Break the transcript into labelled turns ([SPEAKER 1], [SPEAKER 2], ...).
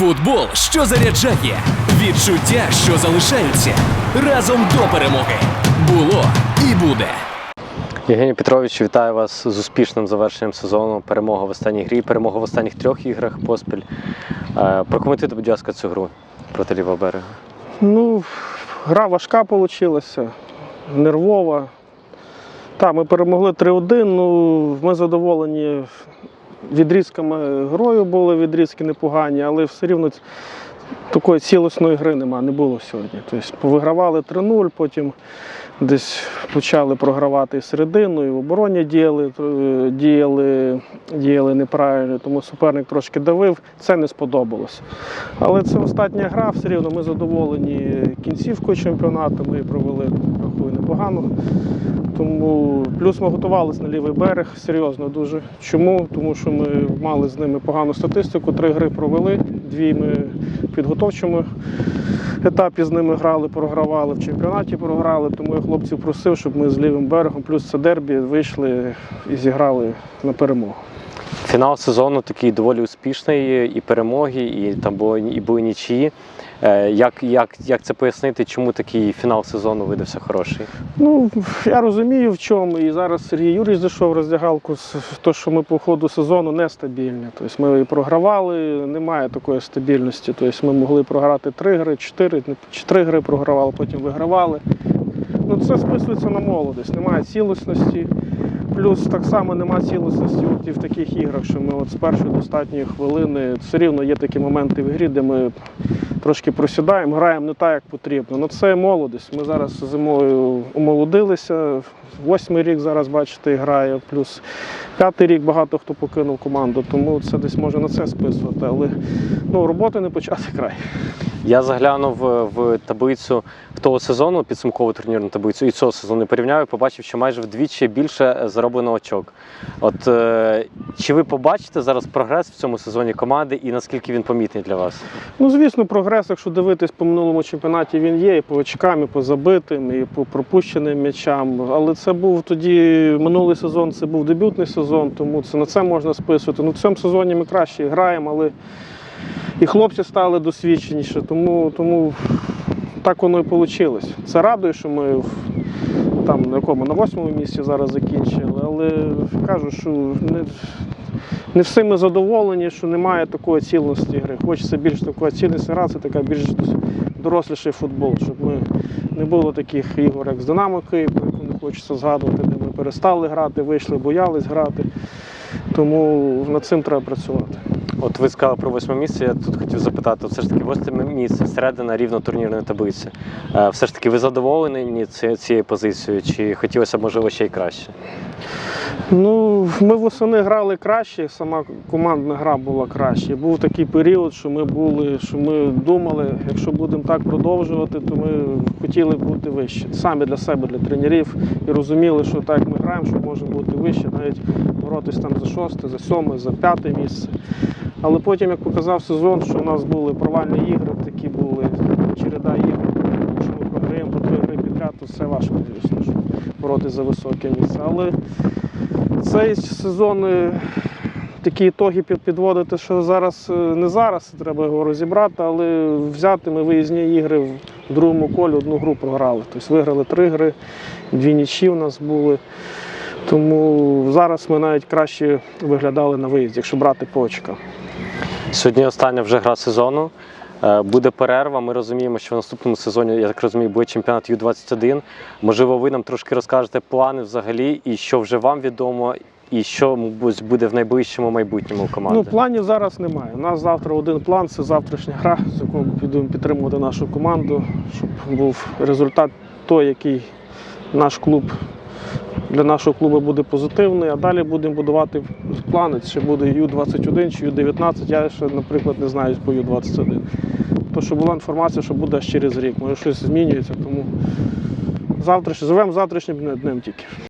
[SPEAKER 1] Футбол, що заряджає, відчуття, що залишаються разом до перемоги. Було і буде.
[SPEAKER 2] Євгеній Петрович, вітаю вас з успішним завершенням сезону. Перемога в останній грі, перемога в останніх трьох іграх поспіль. Е, Прокоментуйте, будь ласка, цю гру проти лівого берега.
[SPEAKER 3] Ну, гра важка вийшла, нервова. Так, ми перемогли 3-1. Ну, ми задоволені відрізками грою були, відрізки непогані, але все рівно такої цілісної гри нема, не було сьогодні. Тобто повигравали 3-0, потім десь почали програвати і середину, і в обороні діяли, е, діяли, діяли неправильно, тому суперник трошки давив. Це не сподобалось. Але це остання гра, все рівно ми задоволені кінцівкою чемпіонату. Ми провели рахую непогано. Тому плюс ми готувалися на лівий берег серйозно дуже. Чому? Тому що ми мали з ними погану статистику. Три гри провели, дві ми в підготовчому етапі з ними грали, програвали, в чемпіонаті програли. Тому я хлопців просив, щоб ми з лівим берегом, плюс це дербі, вийшли і зіграли на перемогу.
[SPEAKER 2] Фінал сезону такий доволі успішний, і перемоги, і там було і були нічиї. Е, Як, як, як це пояснити, чому такий фінал сезону видався хороший?
[SPEAKER 3] Ну, я розумію в чому. І зараз Сергій Юрійович зайшов в роздягалку з що ми по ходу сезону нестабільні. Тобто ми програвали, немає такої стабільності. Тобто ми могли програти три гри, чотири, чи три гри програвали, потім вигравали. Ну, це списується на молодість, немає цілісності. Плюс так само немає цілісності в таких іграх, що ми от з першої до останньої хвилини все рівно є такі моменти в грі, де ми трошки просідаємо, граємо не так, як потрібно. Ну це молодість. Ми зараз зимою омолодилися. Восьмий рік зараз, бачите, грає, плюс п'ятий рік багато хто покинув команду, тому це десь може на це списувати. Але ну, роботи не почати край.
[SPEAKER 2] Я заглянув е, в таблицю того сезону, підсумкову турнірну таблицю, і цього сезону порівняв і побачив, що майже вдвічі більше зароблено очок. От е, чи ви побачите зараз прогрес в цьому сезоні команди і наскільки він помітний для вас?
[SPEAKER 3] Ну, звісно, прогрес, якщо дивитись по минулому чемпіонаті, він є і по очкам, і по забитим, і по пропущеним м'ячам. Але це був тоді минулий сезон, це був дебютний сезон, тому це на це можна списувати. Ну, в цьому сезоні ми краще граємо, але і хлопці стали досвідченіші, тому, тому так воно і вийшло. Це радує, що ми там на якому на восьмому місці зараз закінчили, але кажу, що не, не всі ми задоволені, що немає такої цілісності гри. Хочеться більш такої цілісної гри, це така більш доросліший футбол, щоб ми не було таких ігор, як з Динамо Київ, яку не хочеться згадувати, де ми перестали грати, вийшли, боялись грати. Тому над цим треба працювати.
[SPEAKER 2] От ви сказали про восьме місце. Я тут хотів запитати, все ж таки восьме місце, середина рівно турнірної таблиці. Е, Все ж таки, ви задоволені ці- цією позицією, чи хотілося б, можливо ще й краще?
[SPEAKER 3] Ну, ми восени грали краще, сама командна гра була краще. Був такий період, що ми були, що ми думали, якщо будемо так продовжувати, то ми хотіли бути вище. Самі для себе, для тренерів, і розуміли, що так ми граємо, що можемо бути вище, навіть боротись там за шосте, за сьоме, за п'яте місце. Але потім, як показав сезон, що у нас були провальні ігри, такі були череда ігор. Якщо ми програємо по три гри підряд, то це важко, звісно, боротися за високе місце. Але цей сезон е, такі ітоги підводити, що зараз е, не зараз треба його розібрати, але взяти ми виїзні ігри в другому колі одну гру програли. Тобто виграли три гри, дві нічі у нас були. Тому зараз ми навіть краще виглядали на виїзді, якщо брати по очкам.
[SPEAKER 2] Сьогодні остання вже гра сезону. Е, Буде перерва. Ми розуміємо, що в наступному сезоні, я так розумію, буде чемпіонат Ю-21. Можливо, ви нам трошки розкажете плани взагалі, і що вже вам відомо, і що мабуть, буде в найближчому майбутньому у команди.
[SPEAKER 3] Ну, планів зараз немає. У нас завтра один план це завтрашня гра, з якою ми підемо підтримувати нашу команду, щоб був результат той, який наш клуб для нашого клубу буде позитивний. А далі будемо будувати плани. Чи буде Ю-21 чи Ю-19. Я ще, наприклад, не знаю по Ю-21. То, що була інформація, що буде аж через рік. Може щось змінюється, тому завтра живемо завтрашнім днем тільки.